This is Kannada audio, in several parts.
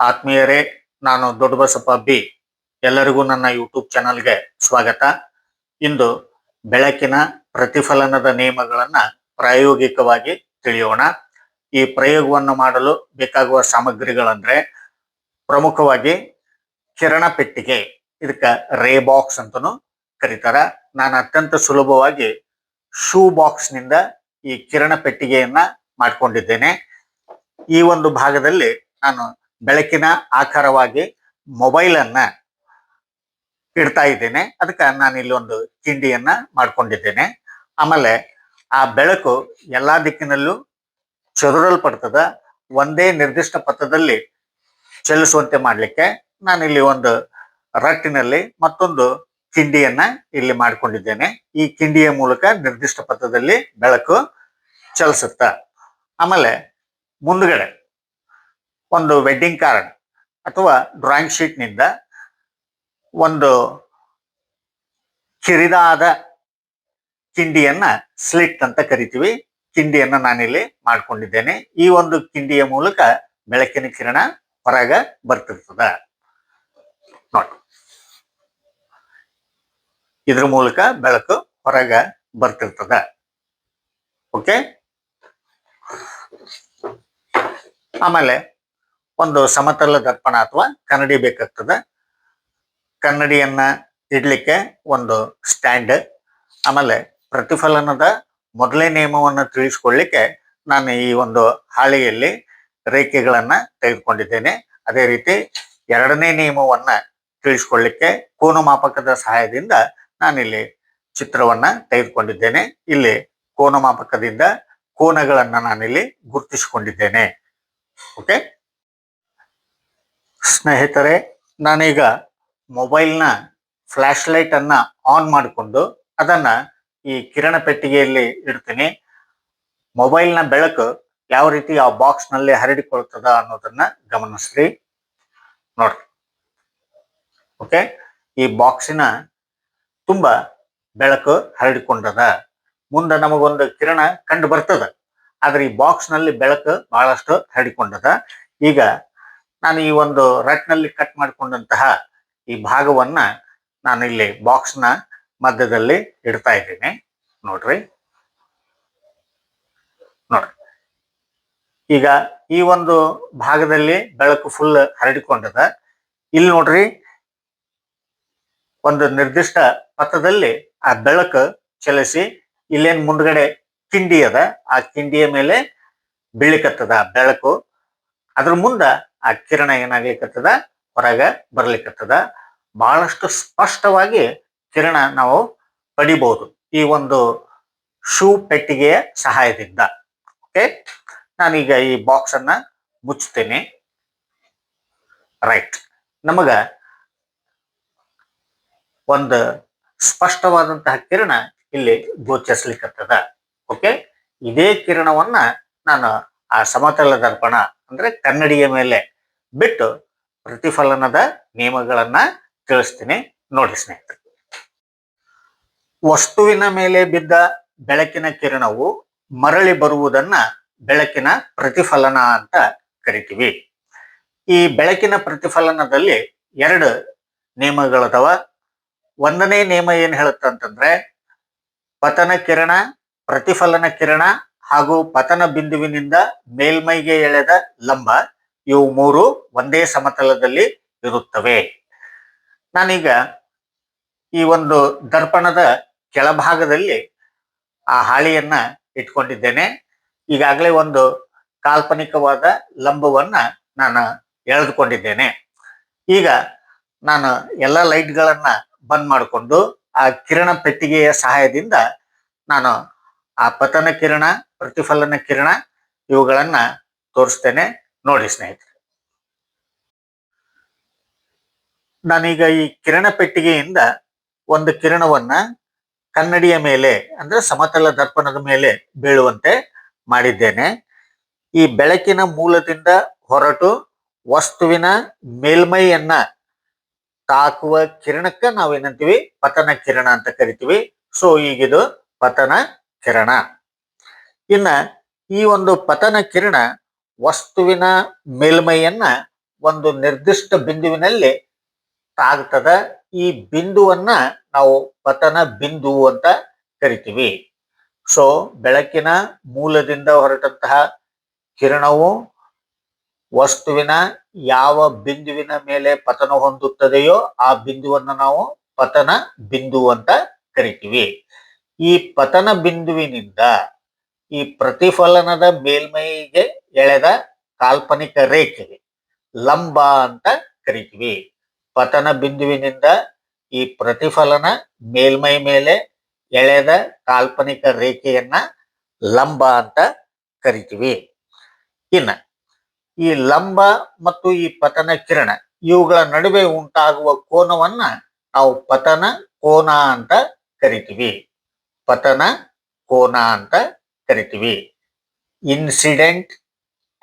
ಆತ್ಮೀಯರೇ, ನಾನು ದೊಡ್ಡಬಸಪ್ಪ ಬಿ. ಎಲ್ಲರಿಗೂ ನನ್ನ ಯೂಟ್ಯೂಬ್ ಚಾನಲ್ಗೆ ಸ್ವಾಗತ. ಇಂದು ಬೆಳಕಿನ ಪ್ರತಿಫಲನದ ನಿಯಮಗಳನ್ನ ಪ್ರಾಯೋಗಿಕವಾಗಿ ತಿಳಿಯೋಣ. ಈ ಪ್ರಯೋಗವನ್ನು ಮಾಡಲು ಬೇಕಾಗುವ ಸಾಮಗ್ರಿಗಳಂದ್ರೆ ಪ್ರಮುಖವಾಗಿ ಕಿರಣ ಪೆಟ್ಟಿಗೆ, ಇದಕ್ಕ ರೇ ಬಾಕ್ಸ್ ಅಂತನೂ ಕರೀತಾರ. ನಾನು ಅತ್ಯಂತ ಸುಲಭವಾಗಿ ಶೂ ಬಾಕ್ಸ್ನಿಂದ ಈ ಕಿರಣ ಪೆಟ್ಟಿಗೆಯನ್ನ ಮಾಡ್ಕೊಂಡಿದ್ದೇನೆ. ಈ ಒಂದು ಭಾಗದಲ್ಲಿ ನಾನು ಬೆಳಕಿನ ಆಕಾರವಾಗಿ ಮೊಬೈಲ್ ಅನ್ನ ಇಡ್ತಾ ಇದ್ದೇನೆ. ಅದಕ್ಕೆ ನಾನು ಇಲ್ಲಿ ಒಂದು ಕಿಂಡಿಯನ್ನ ಮಾಡ್ಕೊಂಡಿದ್ದೇನೆ. ಆಮೇಲೆ ಆ ಬೆಳಕು ಎಲ್ಲಾ ದಿಕ್ಕಿನಲ್ಲೂ ಚದುರಲ್ಪಡ್ತದ. ಒಂದೇ ನಿರ್ದಿಷ್ಟ ಪಥದಲ್ಲಿ ಚಲಿಸುವಂತೆ ಮಾಡಲಿಕ್ಕೆ ನಾನು ಇಲ್ಲಿ ಒಂದು ರಟ್ಟಿನಲ್ಲಿ ಮತ್ತೊಂದು ಕಿಂಡಿಯನ್ನ ಇಲ್ಲಿ ಮಾಡ್ಕೊಂಡಿದ್ದೇನೆ. ಈ ಕಿಂಡಿಯ ಮೂಲಕ ನಿರ್ದಿಷ್ಟ ಪಥದಲ್ಲಿ ಬೆಳಕು ಚಲಿಸುತ್ತ. ಆಮೇಲೆ ಮುಂದ್ಗಡೆ ಒಂದು ವೆಡ್ಡಿಂಗ್ ಕಾರ್ಡ್ ಅಥವಾ ಡ್ರಾಯಿಂಗ್ ಶೀಟ್ನಿಂದ ಒಂದು ಕಿರಿದಾದ ಕಿಂಡಿಯನ್ನ ಸ್ಲಿಟ್ ಅಂತ ಕರಿತೀವಿ. ಕಿಂಡಿಯನ್ನ ನಾನಿಲ್ಲಿ ಮಾಡ್ಕೊಂಡಿದ್ದೇನೆ. ಈ ಒಂದು ಕಿಂಡಿಯ ಮೂಲಕ ಬೆಳಕಿನ ಕಿರಣ ಹೊರಗ ಬರ್ತಿರ್ತದ. ನೋಡಿ. ಇದ್ರ ಮೂಲಕ ಬೆಳಕು ಹೊರಗ ಬರ್ತಿರ್ತದ. ಓಕೆ ಆಮೇಲೆ ಒಂದು ಸಮತಲ ದರ್ಪಣ ಅಥವಾ ಕನ್ನಡಿ ಬೇಕಾಗ್ತದೆ. ಕನ್ನಡಿಯನ್ನ ಇಡ್ಲಿಕ್ಕೆ ಒಂದು ಸ್ಟ್ಯಾಂಡ್. ಆಮೇಲೆ ಪ್ರತಿಫಲನದ ಮೊದಲೇ ನಿಯಮವನ್ನು ತಿಳಿಸ್ಕೊಳ್ಳಿಕ್ಕೆ ನಾನು ಈ ಒಂದು ಹಾಳೆಯಲ್ಲಿ ರೇಖೆಗಳನ್ನ ತೆಗೆದುಕೊಂಡಿದ್ದೇನೆ. ಅದೇ ರೀತಿ ಎರಡನೇ ನಿಯಮವನ್ನ ತಿಳಿಸ್ಕೊಳ್ಳಿಕ್ಕೆ ಕೋನ ಮಾಪಕದ ಸಹಾಯದಿಂದ ನಾನಿಲ್ಲಿ ಚಿತ್ರವನ್ನ ತೆಗೆದುಕೊಂಡಿದ್ದೇನೆ. ಇಲ್ಲಿ ಕೋನ ಮಾಪಕದಿಂದ ಕೋನಗಳನ್ನು ನಾನಿಲ್ಲಿ ಗುರುತಿಸಿಕೊಂಡಿದ್ದೇನೆ. ಓಕೆ? ಸ್ನೇಹಿತರೆ, ನಾನೀಗ ಮೊಬೈಲ್ನ ಫ್ಲ್ಯಾಶ್ ಲೈಟ್ ಅನ್ನ ಆನ್ ಮಾಡಿಕೊಂಡು ಅದನ್ನ ಈ ಕಿರಣ ಪೆಟ್ಟಿಗೆಯಲ್ಲಿ ಇಡ್ತೀನಿ. ಮೊಬೈಲ್ನ ಬೆಳಕು ಯಾವ ರೀತಿ ಆ ಬಾಕ್ಸ್ನಲ್ಲಿ ಹರಡಿಕೊಳ್ತದ ಅನ್ನೋದನ್ನು ಗಮನಿಸ್ರಿ. ನೋಡ್ರಿ. ಓಕೆ ಈ ಬಾಕ್ಸಿನ ತುಂಬಾ ಬೆಳಕು ಹರಡಿಕೊಂಡದ. ಮುಂದೆ ನಮಗೊಂದು ಕಿರಣ ಕಂಡು ಬರ್ತದ. ಆದ್ರೆ ಈ ಬಾಕ್ಸ್ನಲ್ಲಿ ಬೆಳಕು ಬಹಳಷ್ಟು ಹರಡಿಕೊಂಡದ. ಈಗ ನಾನು ಈ ಒಂದು ರಟ್ನಲ್ಲಿ ಕಟ್ ಮಾಡಿಕೊಂಡಂತಹ ಈ ಭಾಗವನ್ನ ನಾನು ಇಲ್ಲಿ ಬಾಕ್ಸ್ನ ಮಧ್ಯದಲ್ಲಿ ಇಡ್ತಾ ಇದ್ದೀನಿ. ನೋಡ್ರಿ. ನೋಡ್ರಿ. ಈಗ ಈ ಒಂದು ಭಾಗದಲ್ಲಿ ಬೆಳಕು ಫುಲ್ ಹರಡಿಕೊಂಡದ. ಇಲ್ಲಿ ನೋಡ್ರಿ, ಒಂದು ನಿರ್ದಿಷ್ಟ ಪಥದಲ್ಲಿ ಆ ಬೆಳಕು ಚಲಿಸಿ ಇಲ್ಲೇನ್ ಮುಂದ್ಗಡೆ ಕಿಂಡಿ ಅದ. ಆ ಕಿಂಡಿಯ ಮೇಲೆ ಬೀಳಿಕತ್ತದ ಆ ಬೆಳಕು. ಅದ್ರ ಮುಂದ ಆ ಕಿರಣ ಏನಾಗ್ಲಿಕ್ಕತ್ತದ ಹೊರಗ ಬರ್ಲಿಕ್ಕತ್ತದ ಬಹಳಷ್ಟು ಸ್ಪಷ್ಟವಾಗಿ ಕಿರಣ ನಾವು ಪಡಿಬಹುದು ಈ ಒಂದು ಶೂ ಪೆಟ್ಟಿಗೆಯ ಸಹಾಯದಿಂದ. ಓಕೆ? ನಾನೀಗ ಈ ಬಾಕ್ಸ್ ಅನ್ನ ಮುಚ್ಚುತ್ತೇನೆ. ರೈಟ್. ನಮಗ ಒಂದು ಸ್ಪಷ್ಟವಾದಂತಹ ಕಿರಣ ಇಲ್ಲಿ ಗೋಚರಿಸ್ಲಿಕ್ಕತ್ತದ ಓಕೆ? ಇದೇ ಕಿರಣವನ್ನ ನಾನು ಆ ಸಮತಲ ದರ್ಪಣ ಅಂದ್ರೆ ಕನ್ನಡಿಯ ಮೇಲೆ ಬಿಟ್ಟು ಪ್ರತಿಫಲನದ ನಿಯಮಗಳನ್ನ ತಿಳಿಸ್ತೀನಿ. ನೋಡಿ ಸ್ನೇಹಿತರೆ. ವಸ್ತುವಿನ ಮೇಲೆ ಬಿದ್ದ ಬೆಳಕಿನ ಕಿರಣವು ಮರಳಿ ಬರುವುದನ್ನ ಬೆಳಕಿನ ಪ್ರತಿಫಲನ ಅಂತ ಕರಿತೀವಿ. ಈ ಬೆಳಕಿನ ಪ್ರತಿಫಲನದಲ್ಲಿ ಎರಡು ನಿಯಮಗಳದವ ಒಂದನೇ ನಿಯಮ ಏನ್ ಹೇಳುತ್ತೆ ಅಂತಂದ್ರೆ, ಪತನ ಕಿರಣ, ಪ್ರತಿಫಲನ ಕಿರಣ ಹಾಗೂ ಪತನ ಬಿಂದುವಿನಿಂದ ಮೇಲ್ಮೈಗೆ ಎಳೆದ ಲಂಬ ಇವು ಮೂರು ಒಂದೇ ಸಮತಲದಲ್ಲಿ ಇರುತ್ತವೆ. ನಾನೀಗ ಈ ಒಂದು ದರ್ಪಣದ ಕೆಳಭಾಗದಲ್ಲಿ ಆ ಹಾಳೆಯನ್ನ ಇಟ್ಕೊಂಡಿದ್ದೇನೆ. ಈಗಾಗಲೇ ಒಂದು ಕಾಲ್ಪನಿಕವಾದ ಲಂಬವನ್ನ ನಾನು ಎಳೆದುಕೊಂಡಿದ್ದೇನೆ. ಈಗ ನಾನು ಎಲ್ಲ ಲೈಟ್ಗಳನ್ನ ಬಂದ್ ಮಾಡಿಕೊಂಡು ಆ ಕಿರಣ ಪೆಟ್ಟಿಗೆಯ ಸಹಾಯದಿಂದ ನಾನು ಆ ಪತನ ಕಿರಣ, ಪ್ರತಿಫಲನ ಕಿರಣ ಇವುಗಳನ್ನ ತೋರಿಸ್ತೇನೆ. ನೋಡಿ ಸ್ನೇಹಿತರೆ. ನಾನೀಗ ಈ ಕಿರಣ ಪೆಟ್ಟಿಗೆಯಿಂದ ಒಂದು ಕಿರಣವನ್ನ ಕನ್ನಡಿಯ ಮೇಲೆ, ಅಂದ್ರೆ ಸಮತಲ ದರ್ಪಣದ ಮೇಲೆ ಬೀಳುವಂತೆ ಮಾಡಿದ್ದೇನೆ. ಈ ಬೆಳಕಿನ ಮೂಲದಿಂದ ಹೊರಟು ವಸ್ತುವಿನ ಮೇಲ್ಮೈಯನ್ನ ತಾಕುವ ಕಿರಣಕ್ಕ ನಾವೇನಂತೀವಿ? ಪತನ ಕಿರಣ ಅಂತ ಕರಿತೀವಿ. ಸೊ ಈಗಿದು ಪತನ ಕಿರಣ. ಇನ್ನ ಈ ಒಂದು ಪತನ ಕಿರಣ ವಸ್ತುವಿನ ಮೇಲ್ಮೈಯನ್ನ ಒಂದು ನಿರ್ದಿಷ್ಟ ಬಿಂದುವಿನಲ್ಲಿ ತಾಗ್ತದ. ಈ ಬಿಂದುವನ್ನ ನಾವು ಪತನ ಬಿಂದು ಅಂತ ಕರಿತೀವಿ. ಸೊ, ಬೆಳಕಿನ ಮೂಲದಿಂದ ಹೊರಟಂತಹ ಕಿರಣವು ವಸ್ತುವಿನ ಯಾವ ಬಿಂದುವಿನ ಮೇಲೆ ಪತನ ಹೊಂದುತ್ತದೆಯೋ ಆ ಬಿಂದುವನ್ನು ನಾವು ಪತನ ಬಿಂದು ಅಂತ ಕರಿತೀವಿ. ಈ ಪತನ ಬಿಂದುವಿನಿಂದ ಈ ಪ್ರತಿಫಲನದ ಮೇಲ್ಮೈಗೆ ಎಳೆದ ಕಾಲ್ಪನಿಕ ರೇಖೆಗೆ, ಲಂಬ ಅಂತ ಕರಿತೀವಿ. ಪತನ ಬಿಂದುವಿನಿಂದ ಈ ಪ್ರತಿಫಲನ ಮೇಲ್ಮೈ ಮೇಲೆ ಎಳೆದ ಕಾಲ್ಪನಿಕ ರೇಖೆಯನ್ನ ಲಂಬ ಅಂತ ಕರಿತೀವಿ. ಇನ್ನ ಈ ಲಂಬ ಮತ್ತು ಈ ಪತನ ಕಿರಣ ಇವುಗಳ ನಡುವೆ ಉಂಟಾಗುವ ಕೋನವನ್ನ ನಾವು ಪತನ ಕೋನ ಅಂತ ಕರಿತೀವಿ. ಪತನ ಕೋನ ಅಂತ ಕರಿತೀವಿ. ಇನ್ಸಿಡೆಂಟ್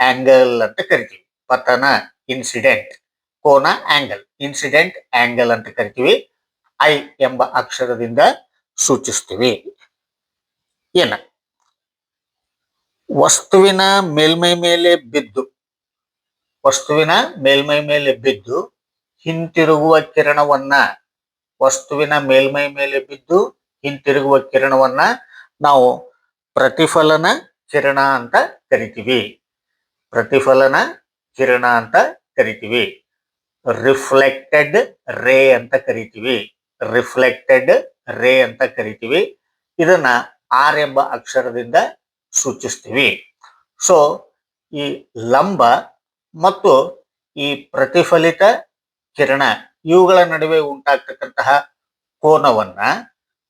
ಆಂಗಲ್ ಅಂತ ಕರಿತೀವಿ. ಪತನ ಇನ್ಸಿಡೆಂಟ್ ಕೋನ ಆಂಗಲ್ ಇನ್ಸಿಡೆಂಟ್ ಆಂಗಲ್ ಅಂತ ಕರಿತೀವಿ. ಐ ಎಂಬ ಅಕ್ಷರದಿಂದ ಸೂಚಿಸ್ತೀವಿ. ಏನ? ವಸ್ತುವಿನ ಮೇಲ್ಮೈ ಮೇಲೆ ಬಿದ್ದು, ವಸ್ತುವಿನ ಮೇಲ್ಮೈ ಮೇಲೆ ಬಿದ್ದು, ಹಿಂತಿರುಗುವ ಕಿರಣವನ್ನ, ವಸ್ತುವಿನ ಮೇಲ್ಮೈ ಮೇಲೆ ಬಿದ್ದು, ಹಿಂತಿರುಗುವ ಕಿರಣವನ್ನ ನಾವು ಪ್ರತಿಫಲನ ಕಿರಣ ಅಂತ ಕರಿತೀವಿ. ಪ್ರತಿಫಲನ ಕಿರಣ ಅಂತ ಕರಿತೀವಿ. ರಿಫ್ಲೆಕ್ಟೆಡ್ ರೇ ಅಂತ ಕರಿತೀವಿ. ರಿಫ್ಲೆಕ್ಟೆಡ್ ರೇ ಅಂತ ಕರಿತೀವಿ. ಇದನ್ನ ಆರ್ ಎಂಬ ಅಕ್ಷರದಿಂದ ಸೂಚಿಸ್ತೀವಿ. ಸೊ ಈ ಲಂಬ ಮತ್ತು ಈ ಪ್ರತಿಫಲಿತ ಕಿರಣ ಇವುಗಳ ನಡುವೆ ಉಂಟಾಗ್ತಕ್ಕಂತಹ ಕೋನವನ್ನ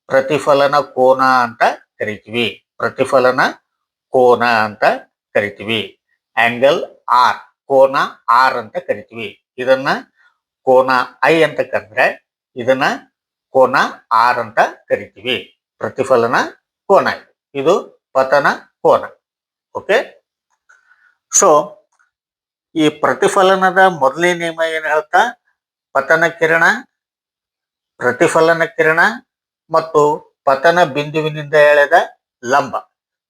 ಪ್ರತಿಫಲನ ಕೋನ ಅಂತ ಕರಿತೀವಿ. ಪ್ರತಿಫಲನ ಕೋನ ಅಂತ ಕರಿತೀವಿ. ಆಂಗಲ್ ಆರ್ ಕೋನ ಆರ್ ಅಂತ ಕರಿತೀವಿ. ಇದನ್ನ ಕೋನ ಐ ಅಂತ ಕರೆದ್ರೆ ಇದನ್ನ ಕೋನ ಆರ್ ಅಂತ ಕರಿತೀವಿ. ಪ್ರತಿಫಲನ ಕೋನ ಇದು. ಇದು ಪತನ ಕೋನ. ಓಕೆ ಸೊ ಈ ಪ್ರತಿಫಲನದ ಮೊದಲನೇ ನಿಯಮ ಏನ್ ಹೇಳ್ತಾ? ಪತನ ಕಿರಣ, ಪ್ರತಿಫಲನ ಕಿರಣ ಮತ್ತು ಪತನ ಬಿಂದುವಿನಿಂದ ಎಳೆದ ಲಂಬ.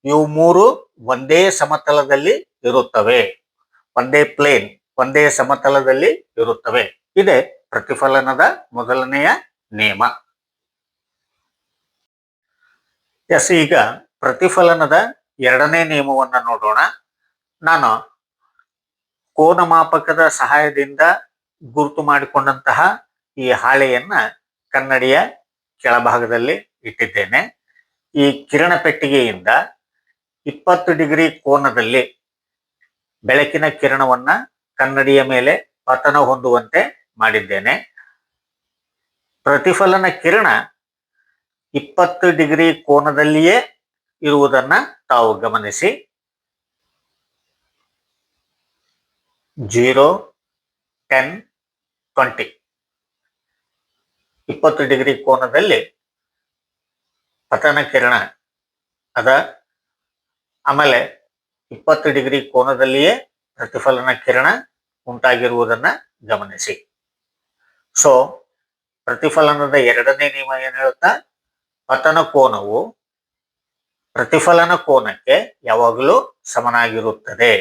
ಇವು ಮೂರು ಒಂದೇ ಸಮತಲದಲ್ಲಿ ಇರುತ್ತವೆ. ಒಂದೇ ಪ್ಲೇನ್ ಒಂದೇ ಸಮತಲದಲ್ಲಿ ಇರುತ್ತವೆ. ಇದೆ ಪ್ರತಿಫಲನದ ಮೊದಲನೆಯ ನಿಯಮ. ಎಸ್ ಈಗ ಪ್ರತಿಫಲನದ ಎರಡನೇ ನಿಯಮವನ್ನು ನೋಡೋಣ. ನಾನು ಕೋನಮಾಪಕದ ಸಹಾಯದಿಂದ ಗುರುತು ಮಾಡಿಕೊಂಡಂತಹ ಈ ಹಾಳೆಯನ್ನ ಕನ್ನಡಿಯ ಕೆಳಭಾಗದಲ್ಲಿ ಇಟ್ಟಿದ್ದೇನೆ. ಈ ಕಿರಣ ಪೆಟ್ಟಿಗೆಯಿಂದ ಇಪ್ಪತ್ತು ಡಿಗ್ರಿ ಕೋನದಲ್ಲಿ ಬೆಳಕಿನ ಕಿರಣವನ್ನ ಕನ್ನಡಿಯ ಮೇಲೆ ಪತನ ಹೊಂದುವಂತೆ ಮಾಡಿದ್ದೇನೆ. ಪ್ರತಿಫಲನ ಕಿರಣ ಇಪ್ಪತ್ತು ಡಿಗ್ರಿ ಕೋನದಲ್ಲಿಯೇ ಇರುವುದನ್ನ ತಾವು ಗಮನಿಸಿ. Zero, ten, twenty. ಇಪ್ಪತ್ತು ಡಿಗ್ರಿ ಕೋನದಲ್ಲಿ ಪತನ ಕಿರಣ ಅದ. ಆಮೇಲೆ ಇಪ್ಪತ್ತು ಡಿಗ್ರಿ ಕೋನದಲ್ಲಿಯೇ ಪ್ರತಿಫಲನ ಕಿರಣ ಉಂಟಾಗಿರುವುದನ್ನು ಗಮನಿಸಿ. ಸೊ ಪ್ರತಿಫಲನದ ಎರಡನೇ ನಿಯಮ ಏನ್ ಹೇಳುತ್ತಾ? ಪತನ ಕೋನವು ಪ್ರತಿಫಲನ ಕೋನಕ್ಕೆ ಯಾವಾಗಲೂ ಸಮನಾಗಿರುತ್ತದೆ.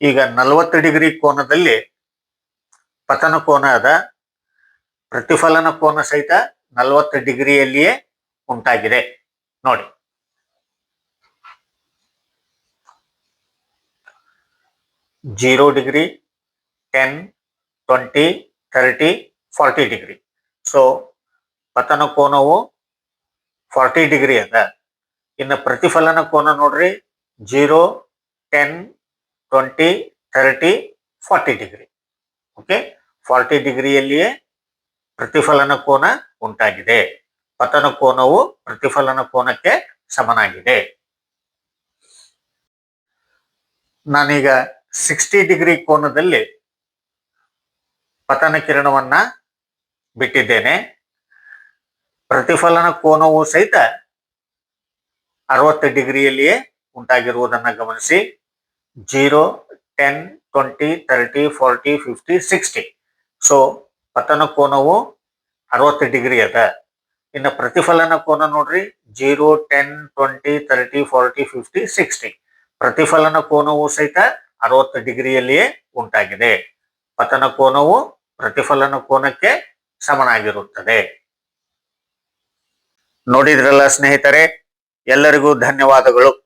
ಈಗ ನಲವತ್ತು ಡಿಗ್ರಿ ಕೋನದಲ್ಲಿ ಪತನ ಕೋನ ಪ್ರತಿಫಲನ ಕೋನ ಸಹಿತ ನಲವತ್ತು ಡಿಗ್ರಿಯಲ್ಲಿಯೇ ಉಂಟಾಗಿದೆ. ನೋಡಿ. Zero degree, ten, twenty, thirty, forty degree. So ಪತನ ಕೋನವು ಫಾರ್ಟಿ ಡಿಗ್ರಿ ಅದ. ಇನ್ನು ಪ್ರತಿಫಲನ ಕೋನ ನೋಡ್ರಿ, zero, ten, twenty, thirty, forty degree. Okay forty ಡಿಗ್ರಿಯಲ್ಲಿಯೇ ಪ್ರತಿಫಲನ ಕೋನ ಉಂಟಾಗಿದೆ. ಪತನ ಕೋನವು ಪ್ರತಿಫಲನ ಕೋನಕ್ಕೆ ಸಮನಾಗಿದೆ. ನಾನೀಗ ಸಿಕ್ಸ್ಟಿ ಡಿಗ್ರಿ ಕೋನದಲ್ಲಿ ಪತನ ಕಿರಣವನ್ನ ಬಿಟ್ಟಿದ್ದೇನೆ. ಪ್ರತಿಫಲನ ಕೋನವು ಸಹಿತ ಅರವತ್ತು ಡಿಗ್ರಿಯಲ್ಲಿಯೇ ಉಂಟಾಗಿರುವುದನ್ನು ಗಮನಿಸಿ. Zero, ten, twenty thirty forty, fifty, sixty. So, ಪತನ ಕೋನವು ಅರವತ್ತು ಡಿಗ್ರಿ ಅದ. ಇನ್ನು ಪ್ರತಿಫಲನ ಕೋನ ನೋಡ್ರಿ. Zero, ten, twenty thirty forty, fifty, sixty. ಪ್ರತಿಫಲನ ಕೋನವು ಸಹಿತ ಅರವತ್ತು ಡಿಗ್ರಿಯಲ್ಲಿಯೇ ಉಂಟಾಗಿದೆ. ಪತನ ಕೋನವು ಪ್ರತಿಫಲನ ಕೋನಕ್ಕೆ ಸಮನಾಗಿರುತ್ತದೆ. ನೋಡಿದ್ರಲ್ಲ ಸ್ನೇಹಿತರೆ ಎಲ್ಲರಿಗೂ ಧನ್ಯವಾದಗಳು.